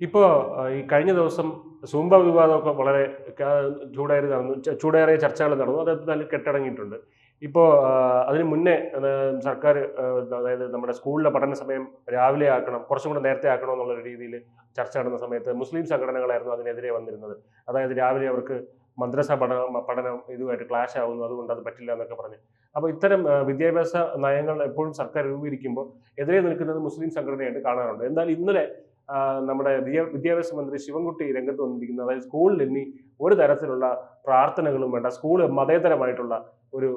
ഇപ്പോൾ ഈ കഴിഞ്ഞ ദിവസം സൂംബ വിവാദമൊക്കെ വളരെ ചൂടേറി നടന്നു. ചൂടേറിയ ചർച്ചകൾ നടന്നു. അത് നല്ല കെട്ടടങ്ങിയിട്ടുണ്ട്. ഇപ്പോൾ അതിന് മുന്നേ സർക്കാർ അതായത് നമ്മുടെ സ്കൂളിലെ പഠന സമയം രാവിലെ ആക്കണം കുറച്ചും കൂടെ നേരത്തെ ആക്കണം എന്നുള്ള രീതിയിൽ ചർച്ച നടന്ന സമയത്ത് മുസ്ലിം സംഘടനകളായിരുന്നു അതിനെതിരെ വന്നിരുന്നത്. അതായത് രാവിലെ അവർക്ക് മദ്രസ പഠനം പഠനം ഇതുമായിട്ട് ക്ലാഷ് ആവുന്നു. അതുകൊണ്ട് അത് പറ്റില്ല എന്നൊക്കെ പറഞ്ഞ്. അപ്പോൾ ഇത്തരം വിദ്യാഭ്യാസ നയങ്ങൾ എപ്പോഴും സർക്കാർ രൂപീകരിക്കുമ്പോൾ എതിരെ നിൽക്കുന്നത് മുസ്ലിം സംഘടനയായിട്ട് കാണാറുണ്ട്. എന്നാൽ ഇന്നലെ നമ്മുടെ വിദ്യാഭ്യാസ മന്ത്രി ശിവൻകുട്ടി രംഗത്ത് വന്നിരിക്കുന്നത്. അതായത് സ്കൂളിൽ ഇനി ഒരു തരത്തിലുള്ള പ്രാർത്ഥനകളും വേണ്ട സ്കൂൾ മതേതരമായിട്ടുള്ള ഒരു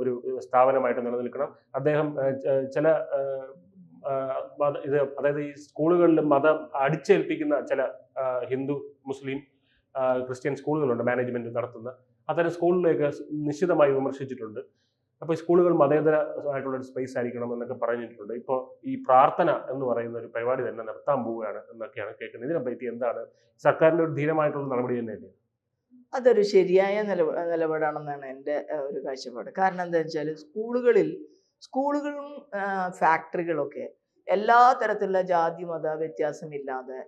ഒരു സ്ഥാപനമായിട്ട് നിലനിൽക്കണം. അദ്ദേഹം ചില ഇത് അതായത് ഈ സ്കൂളുകളിൽ മതം അടിച്ചേൽപ്പിക്കുന്ന ചില ഹിന്ദു മുസ്ലിം ക്രിസ്ത്യൻ സ്കൂളുകളുണ്ട് മാനേജ്മെന്റ് നടത്തുന്ന. അത്തരം സ്കൂളിലേക്ക് നിശ്ചിതമായി വിമർശിച്ചിട്ടുണ്ട്. അപ്പോൾ സ്കൂളുകൾ മതേതരമായിട്ടുള്ള ഒരു സ്പേസ് ആയിരിക്കണം എന്നൊക്കെ പറഞ്ഞിട്ടുണ്ട്. ഇപ്പോൾ ഈ പ്രാർത്ഥന എന്ന് പറയുന്ന ഒരു പരിപാടി തന്നെ നിർത്താൻ പോവുകയാണ് എന്നൊക്കെയാണ് കേൾക്കുന്നത്. ഇതിനെപ്പറ്റി എന്താണ്? സർക്കാരിന്റെ ഒരു ധീരമായിട്ടുള്ള നടപടി തന്നെയല്ലേ അതൊരു ശരിയായ നിലപ നിലപാടാണെന്നാണ് എന്റെ ഒരു കാഴ്ചപ്പാട്. കാരണം എന്താ വെച്ചാൽ സ്കൂളുകളിൽ സ്കൂളുകളും ഫാക്ടറികളൊക്കെ എല്ലാ തരത്തിലുള്ള ജാതി മത വ്യത്യാസമില്ലാതെ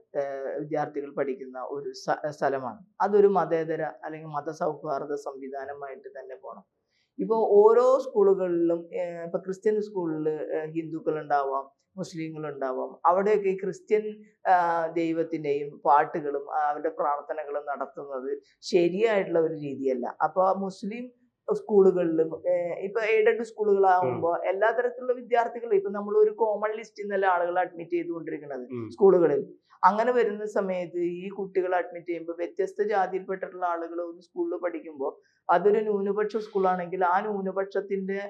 വിദ്യാർത്ഥികൾ പഠിക്കുന്ന ഒരു സ്ഥ- സ്ഥലമാണ്. അതൊരു മതേതര അല്ലെങ്കിൽ മതസൗഹാർദ്ദ സംവിധാനമായിട്ട് തന്നെ പോകണം ഇപ്പോൾ ഓരോ സ്കൂളുകളിലും ഇപ്പോൾ ഇപ്പൊ ക്രിസ്ത്യൻ സ്കൂളിൽ ഹിന്ദുക്കൾ ഉണ്ടാവാം മുസ്ലിങ്ങൾ ഉണ്ടാവാം അവിടെയൊക്കെ ഈ ക്രിസ്ത്യൻ ദൈവത്തിന്റെയും പാട്ടുകളും അവരുടെ പ്രാർത്ഥനകളും നടത്തുന്നത് ശരിയായിട്ടുള്ള ഒരു രീതിയല്ല. അപ്പോൾ മുസ്ലിം സ്കൂളുകളിലും ഇപ്പൊ എയ്ഡഡ് സ്കൂളുകളാകുമ്പോൾ എല്ലാ തരത്തിലുള്ള വിദ്യാർത്ഥികളും ഇപ്പൊ നമ്മൾ ഒരു കോമൺ ലിസ്റ്റിൽ നിന്നല്ല ആളുകളെ അഡ്മിറ്റ് ചെയ്തുകൊണ്ടിരിക്കുന്നത്. സ്കൂളുകളിൽ. അങ്ങനെ വരുന്ന സമയത്ത് ഈ കുട്ടികൾ അഡ്മിറ്റ് ചെയ്യുമ്പോൾ വ്യത്യസ്ത ജാതിയിൽപ്പെട്ടിട്ടുള്ള ആളുകൾ ഒരു സ്കൂളിൽ പഠിക്കുമ്പോൾ അതൊരു ന്യൂനപക്ഷ സ്കൂളാണെങ്കിൽ ആ ന്യൂനപക്ഷത്തിന്റെ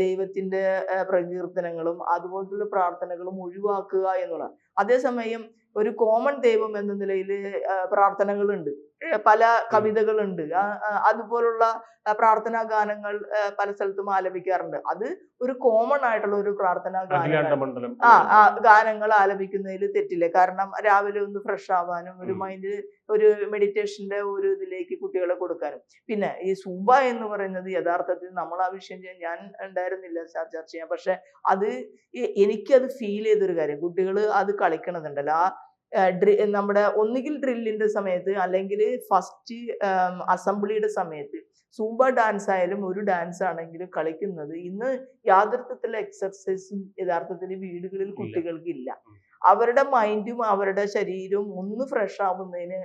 ദൈവത്തിന്റെ പ്രകീർത്തനങ്ങളും അതുപോലത്തുള്ള പ്രാർത്ഥനകളും ഒഴിവാക്കുക എന്നുള്ളതാണ്. അതേസമയം ഒരു കോമൺ ദൈവം എന്ന നിലയിൽ പ്രാർത്ഥനകളുണ്ട്. പല കവിതകളുണ്ട്. അതുപോലുള്ള പ്രാർത്ഥനാ ഗാനങ്ങൾ പല സ്ഥലത്തും ആലപിക്കാറുണ്ട്. അത് ഒരു കോമൺ ആയിട്ടുള്ള ഒരു പ്രാർത്ഥനാ ഗാനം ആ ആ ഗാനങ്ങൾ ആലപിക്കുന്നതിൽ തെറ്റില്ല. കാരണം രാവിലെ ഒന്ന് ഫ്രഷ് ആവാനും ഒരു. മൈൻഡ് ഒരു മെഡിറ്റേഷന്റെ ഒരു ഇതിലേക്ക് കുട്ടികളെ കൊടുക്കാനും. പിന്നെ ഈ സൂബ എന്ന് പറയുന്നത് യഥാർത്ഥത്തിൽ നമ്മൾ ആ വിഷയം ചെയ്യാൻ ഞാൻ ഉണ്ടായിരുന്നില്ല ചർച്ച ചെയ്യാൻ. പക്ഷെ അത് എനിക്കത് ഫീൽ ചെയ്തൊരു കാര്യം. കുട്ടികൾ അത് കളിക്കണതുണ്ടല്ലോ. ആ ഡ്രി- നമ്മുടെ ഒന്നുകിൽ ഡ്രില്ലിന്റെ സമയത്ത് അല്ലെങ്കിൽ ഫസ്റ്റ് അസംബ്ലിയുടെ സമയത്ത് സൂംബ ഡാൻസ് ആയാലും ഒരു ഡാൻസ് ആണെങ്കിലും കളിക്കുന്നത് ഇന്ന് യാഥാർത്ഥ്യത്തിലുള്ള എക്സർസൈസും യഥാർത്ഥത്തിൽ വീടുകളിൽ കുട്ടികൾക്ക് ഇല്ല അവരുടെ മൈൻഡും അവരുടെ ശരീരവും ഒന്ന് ഫ്രഷ് ആവുന്നതിന്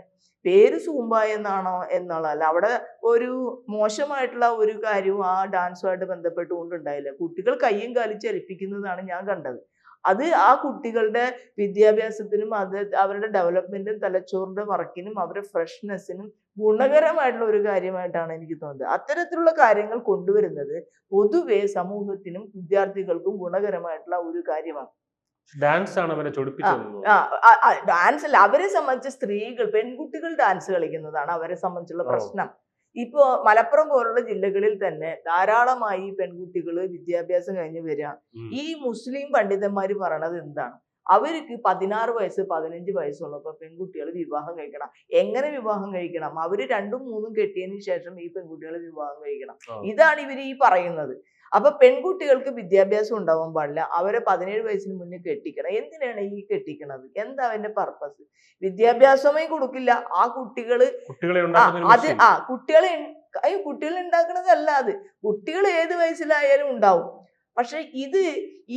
പേര് സൂംബ എന്നാണോ എന്നുള്ളതല്ല. അവിടെ ഒരു മോശമായിട്ടുള്ള ഒരു കാര്യവും ആ ഡാൻസുമായിട്ട് ബന്ധപ്പെട്ടുകൊണ്ടുണ്ടായില്ല. കുട്ടികൾ കയ്യും കാലിച്ച് ചലിപ്പിക്കുന്നതാണ് ഞാൻ കണ്ടത്. അത് ആ കുട്ടികളുടെ വിദ്യാഭ്യാസത്തിനും അത് അവരുടെ ഡെവലപ്മെന്റും തലച്ചോറിന്റെ വർക്കിനും അവരുടെ ഫ്രഷ്നെസ്സിനും ഗുണകരമായിട്ടുള്ള ഒരു കാര്യമായിട്ടാണ് എനിക്ക് തോന്നുന്നത്. അത്തരത്തിലുള്ള കാര്യങ്ങൾ കൊണ്ടുവരുന്നത് പൊതുവെ സമൂഹത്തിനും വിദ്യാർത്ഥികൾക്കും ഗുണകരമായിട്ടുള്ള ഒരു കാര്യമാണ്. ഡാൻസ് ആണ് അവരെ ഡാൻസ് അല്ല അവരെ സംബന്ധിച്ച് സ്ത്രീകൾ പെൺകുട്ടികൾ ഡാൻസ് കളിക്കുന്നതാണ് അവരെ സംബന്ധിച്ചുള്ള പ്രശ്നം. ഇപ്പോ മലപ്പുറം പോലുള്ള ജില്ലകളിൽ തന്നെ ധാരാളമായി പെൺകുട്ടികൾ വിദ്യാഭ്യാസം കഴിഞ്ഞ് വരിക ഈ മുസ്ലിം പണ്ഡിതന്മാർ പറയണത് എന്താണ്? അവർക്ക് പതിനാറ് വയസ്സ് പതിനഞ്ച് വയസ്സുള്ളപ്പോൾ പെൺകുട്ടികൾ വിവാഹം കഴിക്കണം. എങ്ങനെ വിവാഹം കഴിക്കണം? അവർ രണ്ടും മൂന്നും കെട്ടിയതിന് ശേഷം ഈ പെൺകുട്ടികൾ വിവാഹം കഴിക്കണം. ഇതാണ് ഇവർ ഈ പറയുന്നത്. അപ്പൊ പെൺകുട്ടികൾക്ക് വിദ്യാഭ്യാസം ഉണ്ടാവാൻ പാടില്ല. അവരെ പതിനേഴ് വയസ്സിന് മുന്നേ കെട്ടിക്കണം. എന്തിനാണ് ഈ കെട്ടിക്കണത്? എന്താ അവന്റെ പർപ്പസ് വിദ്യാഭ്യാസമേ കൊടുക്കില്ല. ആ കുട്ടികൾ അത് ആ കുട്ടികളെ അയ്യോ കുട്ടികൾ ഉണ്ടാക്കണതല്ല അത്. കുട്ടികൾ ഏത് വയസ്സിലായാലും ഉണ്ടാവും. പക്ഷെ ഇത്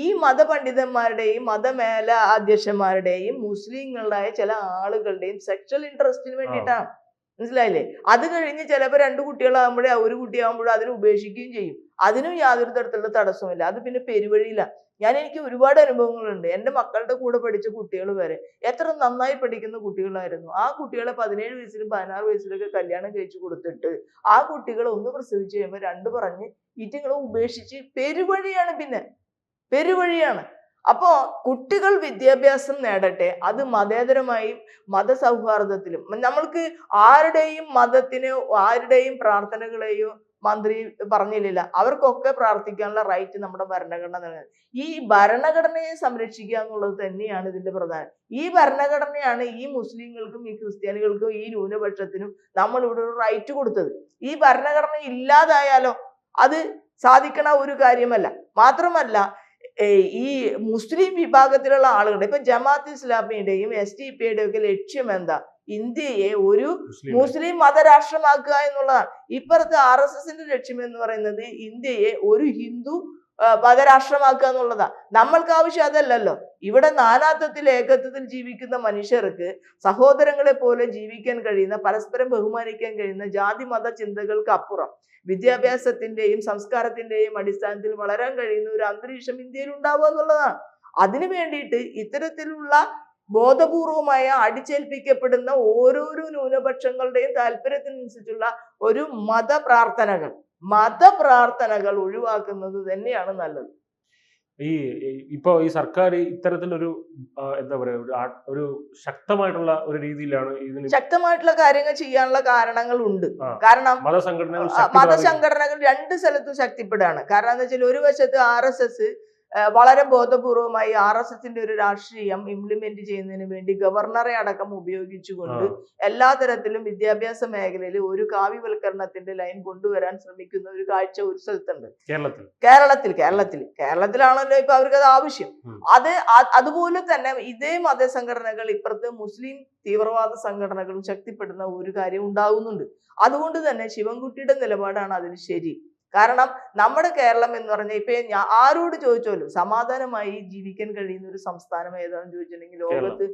ഈ മതപണ്ഡിതന്മാരുടെയും മതമേല അധ്യക്ഷന്മാരുടെയും മുസ്ലിങ്ങളുടെ ചില ആളുകളുടെയും സെക്ഷൽ ഇൻട്രസ്റ്റിന് വേണ്ടിയിട്ടാണ്. മനസ്സിലായില്ലേ? അത് കഴിഞ്ഞ് ചിലപ്പോൾ രണ്ട് കുട്ടികളാകുമ്പോഴേ ഒരു കുട്ടിയാകുമ്പോഴും അതിനെ ഉപേക്ഷിക്കുകയും ചെയ്യും. അതിനും യാതൊരു തരത്തിലുള്ള തടസ്സമില്ല അത് പിന്നെ പെരുവഴിയില്ല. ഞാൻ എനിക്ക് ഒരുപാട് അനുഭവങ്ങളുണ്ട്. എന്റെ മക്കളുടെ കൂടെ പഠിച്ച കുട്ടികൾ വരെ. എത്ര നന്നായി പഠിക്കുന്ന കുട്ടികളായിരുന്നു. ആ കുട്ടികളെ പതിനേഴ് വയസ്സിലും പതിനാറ് വയസ്സിലൊക്കെ കല്യാണം കഴിച്ചു കൊടുത്തിട്ട് ആ കുട്ടികളെ ഒന്ന് പ്രസവിച്ച് കഴിയുമ്പോൾ രണ്ട് പറഞ്ഞ് ഈറ്റങ്ങളെ ഉപേക്ഷിച്ച് പെരുവഴിയാണ് പിന്നെ. പെരുവഴിയാണ്. അപ്പോ കുട്ടികൾ വിദ്യാഭ്യാസം നേടട്ടെ അത് മതേതരമായും മതസൗഹാർദ്ദത്തിലും. നമ്മൾക്ക് ആരുടെയും മതത്തിന് ആരുടെയും പ്രാർത്ഥനകളെയോ മന്ത്രി പറഞ്ഞില്ല അവർക്കൊക്കെ പ്രാർത്ഥിക്കാനുള്ള റൈറ്റ് നമ്മുടെ ഭരണഘടന നൽകുന്നത് ഈ ഭരണഘടനയെ സംരക്ഷിക്കുക എന്നുള്ളത് തന്നെയാണ് ഇതിന്റെ പ്രധാനം. ഈ ഭരണഘടനയാണ് ഈ മുസ്ലിങ്ങൾക്കും ഈ ക്രിസ്ത്യാനികൾക്കും ഈ ന്യൂനപക്ഷത്തിനും നമ്മൾ ഇവിടെ ഒരു റൈറ്റ് കൊടുത്തത്. ഈ ഭരണഘടന ഇല്ലാതായാലോ അത് സാധിക്കണ ഒരു കാര്യമല്ല. മാത്രമല്ല ഈ മുസ്ലിം വിഭാഗത്തിലുള്ള ആളുകളുടെ ഇപ്പൊ ജമാഅത്ത് ഇസ്ലാമിയുടെയും എസ് ഡി പിയുടെയും ഒക്കെ ലക്ഷ്യം എന്താ? ഇന്ത്യയെ ഒരു മുസ്ലിം മതരാഷ്ട്രമാക്കുക എന്നുള്ളതാണ്. ഇപ്പുറത്ത് ആർ എസ് എസിന്റെ ലക്ഷ്യം എന്ന് പറയുന്നത് ഇന്ത്യയെ ഒരു ഹിന്ദു മതരാഷ്ട്രമാക്കുക എന്നുള്ളതാണ് നമ്മൾക്ക് ആവശ്യം അതല്ലല്ലോ. ഇവിടെ നാനാത്വത്തിൽ ഏകത്വത്തിൽ ജീവിക്കുന്ന മനുഷ്യർക്ക് സഹോദരങ്ങളെ പോലെ ജീവിക്കാൻ കഴിയുന്ന പരസ്പരം ബഹുമാനിക്കാൻ കഴിയുന്ന ജാതി മത ചിന്തകൾക്ക് അപ്പുറം വിദ്യാഭ്യാസത്തിന്റെയും സംസ്കാരത്തിന്റെയും അടിസ്ഥാനത്തിൽ വളരാൻ കഴിയുന്ന ഒരു അന്തരീക്ഷം ഇന്ത്യയിൽ ഉണ്ടാവുക എന്നുള്ളതാണ്. അതിനു വേണ്ടിയിട്ട് ഇത്തരത്തിലുള്ള ബോധപൂർവമായ അടിച്ചേൽപ്പിക്കപ്പെടുന്ന ഓരോരോ ന്യൂനപക്ഷങ്ങളുടെയും താല്പര്യത്തിനനുസരിച്ചുള്ള ഒരു മതപ്രാർത്ഥനകൾ. മതപ്രാർത്ഥനകൾ ഒഴിവാക്കുന്നത് തന്നെയാണ് നല്ലത്. ഈ ഇപ്പൊ ഈ സർക്കാർ ഇത്തരത്തിലൊരു എന്താ പറയാ ഒരു ഒരു ശക്തമായിട്ടുള്ള ഒരു രീതിയിലാണ് ഇതിന് ശക്തമായിട്ടുള്ള കാര്യങ്ങൾ ചെയ്യാനുള്ള കാരണങ്ങൾ ഉണ്ട്. കാരണം മതസംഘടനകൾ. മതസംഘടനകൾ രണ്ട് സ്ഥലത്തും ശക്തിപ്പെടുകയാണ് കാരണം എന്താ വെച്ചാൽ ഒരു വശത്ത് ആർ എസ് എസ് വളരെ ബോധപൂർവമായി ആർ എസ് എസിന്റെ ഒരു രാഷ്ട്രീയം ഇംപ്ലിമെന്റ് ചെയ്യുന്നതിന് വേണ്ടി ഗവർണറെ അടക്കം ഉപയോഗിച്ചുകൊണ്ട് എല്ലാ തരത്തിലും വിദ്യാഭ്യാസ മേഖലയിൽ ഒരു കാവ്യവൽക്കരണത്തിന്റെ ലൈൻ കൊണ്ടുവരാൻ ശ്രമിക്കുന്ന ഒരു കാഴ്ച ഒരു സ്ഥലത്തുണ്ട്. കേരളത്തിൽ. കേരളത്തിൽ കേരളത്തിൽ. കേരളത്തിലാണല്ലോ ഇപ്പൊ അവർക്ക് അത് ആവശ്യം. അത് അതുപോലെ തന്നെ ഇതേ മതസംഘടനകൾ ഇപ്പുറത്ത് മുസ്ലിം തീവ്രവാദ സംഘടനകളും ശക്തിപ്പെടുന്ന ഒരു കാര്യം ഉണ്ടാകുന്നുണ്ട് അതുകൊണ്ട് തന്നെ ശിവൻകുട്ടിയുടെ നിലപാടാണ് അതിന് ശരി. കാരണം നമ്മുടെ കേരളം എന്ന് പറഞ്ഞാൽ ഇപ്പൊ ആരോട് ചോദിച്ചാലും സമാധാനമായി ജീവിക്കാൻ കഴിയുന്ന ഒരു സംസ്ഥാനം ഏതാണെന്ന് ചോദിച്ചിട്ടുണ്ടെങ്കിൽ ലോകത്ത്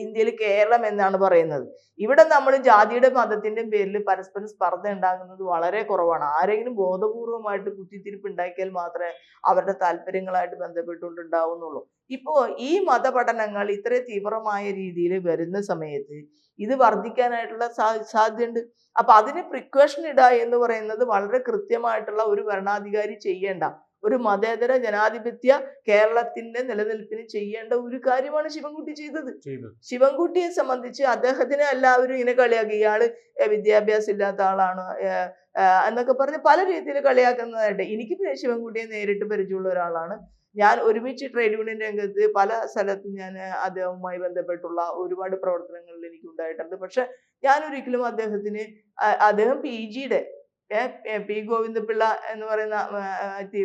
ഇന്ത്യയിൽ കേരളം എന്നാണ് പറയുന്നത്. ഇവിടെ നമ്മൾ ജാതിയുടെ മതത്തിന്റെയും പേരിൽ പരസ്പരം സ്പർദ്ധ ഉണ്ടാകുന്നത് വളരെ കുറവാണ്. ആരെങ്കിലും ബോധപൂർവമായിട്ട് കുത്തിത്തിരിപ്പ് ഉണ്ടാക്കിയാൽ മാത്രമേ അവരുടെ താല്പര്യങ്ങളായിട്ട് ബന്ധപ്പെട്ടുകൊണ്ടുണ്ടാവുന്നുള്ളൂ. ഇപ്പോ ഈ മതപഠനങ്ങൾ ഇത്ര തീവ്രമായ രീതിയിൽ വരുന്ന സമയത്ത് ഇത് വർദ്ധിക്കാനായിട്ടുള്ള സാധ്യതയുണ്ട്. അപ്പൊ അതിന് പ്രിക്വേഷൻ ഇടുക എന്ന് പറയുന്നത് വളരെ കൃത്യമായിട്ടുള്ള ഒരു ഭരണാധികാരി ചെയ്യേണ്ട ഒരു മതേതര ജനാധിപത്യ കേരളത്തിന്റെ നിലനിൽപ്പിന് ചെയ്യേണ്ട ഒരു കാര്യമാണ് ശിവൻകുട്ടി ചെയ്തത്. ചെയ്തു ശിവൻകുട്ടിയെ സംബന്ധിച്ച് അദ്ദേഹത്തിന് എല്ലാവരും ഇങ്ങനെ കളിയാക്കി. ഇയാൾ വിദ്യാഭ്യാസം ഇല്ലാത്ത ആളാണ് എന്നൊക്കെ പറഞ്ഞ് പല രീതിയിൽ കളിയാക്കുന്നതായിട്ട്. എനിക്ക് ശിവൻകുട്ടിയെ നേരിട്ട് പരിചയമുള്ള ഒരാളാണ്. ഞാൻ ഒരുമിച്ച് ട്രേഡ് യൂണിയൻ രംഗത്ത് പല സ്ഥലത്തും ഞാൻ അദ്ദേഹവുമായി ബന്ധപ്പെട്ടുള്ള ഒരുപാട് പ്രവർത്തനങ്ങളിൽ എനിക്ക് ഉണ്ടായിട്ടുണ്ട്. പക്ഷെ ഞാൻ ഒരിക്കലും അദ്ദേഹത്തിന് അദ്ദേഹം പി ജിയുടെ പി ഗോവിന്ദപിള്ള എന്ന് പറയുന്ന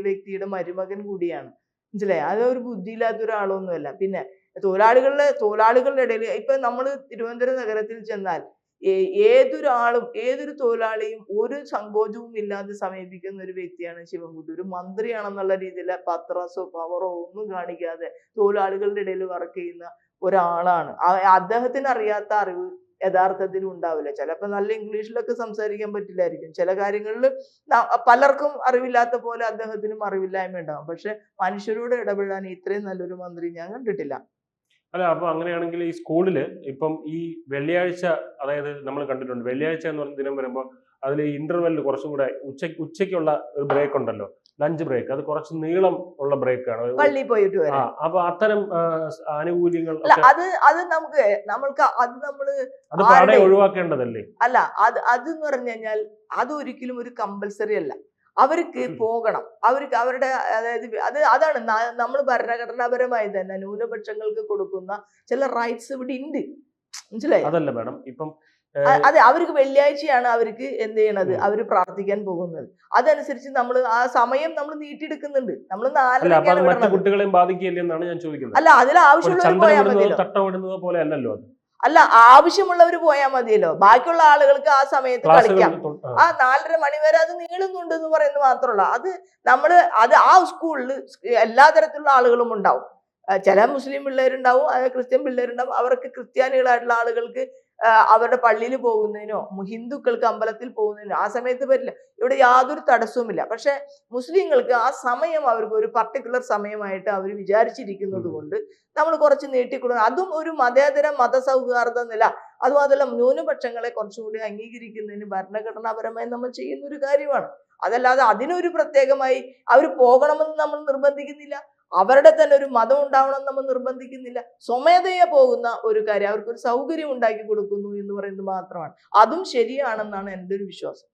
വ്യക്തിയുടെ മരുമകൻ കൂടിയാണ്. മനസ്സിലായി? അത് ഒരു ബുദ്ധിയില്ലാത്ത ഒരാളൊന്നുമല്ല. പിന്നെ തൊഴിലാളികളുടെ തൊഴിലാളികളുടെ ഇടയിൽ ഇപ്പൊ നമ്മൾ തിരുവനന്തപുരം നഗരത്തിൽ ചെന്നാൽ ഏതൊരാളും ഏതൊരു തൊഴിലാളിയും ഒരു സങ്കോചവും ഇല്ലാതെ സമീപിക്കുന്ന ഒരു വ്യക്തിയാണ് ശിവൻകുട്ടി. ഒരു മന്ത്രിയാണെന്നുള്ള രീതിയിൽ പത്രസോ പവറോ ഒന്നും കാണിക്കാതെ തൊഴിലാളികളുടെ ഇടയിൽ വർക്ക് ചെയ്യുന്ന ഒരാളാണ്. അദ്ദേഹത്തിന് അറിയാത്ത അറിവ് യഥാർത്ഥത്തിൽ ഉണ്ടാവില്ല. ചിലപ്പോൾ നല്ല ഇംഗ്ലീഷിലൊക്കെ സംസാരിക്കാൻ പറ്റില്ലായിരിക്കും. ചില കാര്യങ്ങളിൽ പലർക്കും അറിവില്ലാത്ത പോലെ അദ്ദേഹത്തിനും അറിവില്ലായ്മ ഉണ്ടാവും. പക്ഷെ മനുഷ്യരോട് ഇടപെടാൻ ഇത്രയും നല്ലൊരു മന്ത്രി ഞാൻ കണ്ടിട്ടില്ല. അല്ല അപ്പൊ അങ്ങനെയാണെങ്കിൽ ഈ സ്കൂളിൽ ഇപ്പം ഈ വെള്ളിയാഴ്ച അതായത് നമ്മൾ കണ്ടിട്ടുണ്ട് വെള്ളിയാഴ്ച എന്ന് പറഞ്ഞ ദിനം വരുമ്പോൾ അതിൽ ഇന്റർവെല്ലിൽ കുറച്ചും കൂടെ ഉച്ച ഉച്ചയ്ക്കുള്ള ഒരു ബ്രേക്ക് ഉണ്ടല്ലോ. ലഞ്ച് ബ്രേക്ക് അത് കുറച്ച് നീളം ഉള്ള ബ്രേക്കാണ് പള്ളി പോയിട്ട് വരാം അപ്പൊ അത്തരം ആനുകൂല്യങ്ങൾ അത് അത് നമുക്ക് നമ്മൾക്ക് അത് നമ്മൾ അത് പാടെ ഒഴിവാക്കേണ്ടതല്ലേ? അല്ല അത് അത് എന്ന് പറഞ്ഞു കഴിഞ്ഞാൽ അത് ഒരിക്കലും ഒരു കമ്പൽസറി അല്ല. അവർക്ക് പോകണം. അവർക്ക് അവരുടെ അതായത് അത് അതാണ് നമ്മൾ ഭരണഘടനാപരമായി തന്നെ ന്യൂനപക്ഷങ്ങൾക്ക് കൊടുക്കുന്ന ചില റൈറ്റ്സ് ഇവിടെ ഉണ്ട് മനസ്സിലായി? അതല്ല മാഡം ഇപ്പം അതെ അവർക്ക് വെള്ളിയാഴ്ചയാണ് അവർക്ക് എന്ത് ചെയ്യണത്. അവർ പ്രാർത്ഥിക്കാൻ പോകുന്നത്. അതനുസരിച്ച് നമ്മൾ ആ സമയം നമ്മൾ നീട്ടിയെടുക്കുന്നുണ്ട്. നമ്മൾ കുട്ടികളെയും ബാധിക്കില്ലേ എന്നാണ് ഞാൻ ചോദിക്കുന്നത്? അല്ല അതിൽ ആവശ്യമുള്ള പോലെ അല്ലല്ലോ അല്ല ആവശ്യമുള്ളവർ പോയാൽ മതിയല്ലോ. ബാക്കിയുള്ള ആളുകൾക്ക് ആ സമയത്ത് കളിക്കാം. ആ. നാലര മണി വരെ അത് നീളുന്നുണ്ട് എന്ന് പറയുന്നത് മാത്രമല്ല. അത് നമ്മൾ അത് ആ സ്കൂളിൽ എല്ലാ തരത്തിലുള്ള ആളുകളും ഉണ്ടാവും. ചില മുസ്ലിം പിള്ളേരുണ്ടാവും അതായത് ക്രിസ്ത്യൻ പിള്ളേരുണ്ടാവും. അവർക്ക് ക്രിസ്ത്യാനികളായിട്ടുള്ള ആളുകൾക്ക് അവരുടെ പള്ളിയിൽ പോകുന്നതിനോ ഹിന്ദുക്കൾക്ക് അമ്പലത്തിൽ പോകുന്നതിനോ ആ സമയത്ത് പറ്റില്ല ഇവിടെ യാതൊരു തടസ്സവുമില്ല. പക്ഷെ മുസ്ലിങ്ങൾക്ക് ആ സമയം അവർക്ക് ഒരു പർട്ടിക്കുലർ സമയമായിട്ട് അവർ വിചാരിച്ചിരിക്കുന്നത് കൊണ്ട് നമ്മൾ കുറച്ച് നീട്ടിക്കൊടുക്കണം. അതും ഒരു മതേതര മതസൗഹാർദ്ദ നില. അതുമാത്രമല്ല ന്യൂനപക്ഷങ്ങളെ കുറച്ചുകൂടി അംഗീകരിക്കുന്നതിന് ഭരണഘടനാപരമായി നമ്മൾ ചെയ്യുന്ന ഒരു കാര്യമാണ്. അതല്ലാതെ അതിനൊരു പ്രത്യേകമായി അവർ പോകണമെന്ന് നമ്മൾ നിർബന്ധിക്കുന്നില്ല. അവരുടെ തന്നെ ഒരു മതം ഉണ്ടാവണം നമ്മൾ നിർബന്ധിക്കുന്നില്ല. സ്വമേധയെ പോകുന്ന ഒരു കാര്യം. അവർക്കൊരു സൗകര്യം ഉണ്ടാക്കി കൊടുക്കുന്നു എന്ന് പറയുന്നത് മാത്രമാണ്. അതും ശരിയാണെന്നാണ് എന്റെ ഒരു വിശ്വാസം.